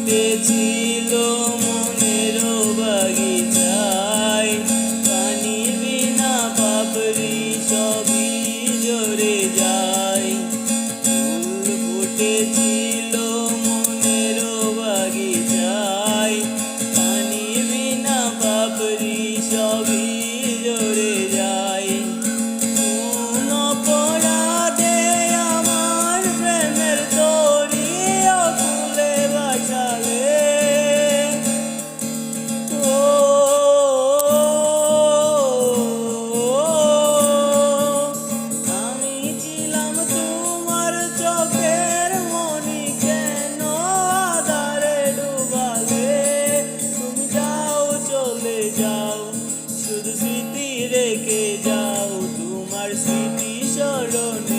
ফুটেছিল স্মৃতি রেখে যাও তোমার স্মৃতি স্মরণ।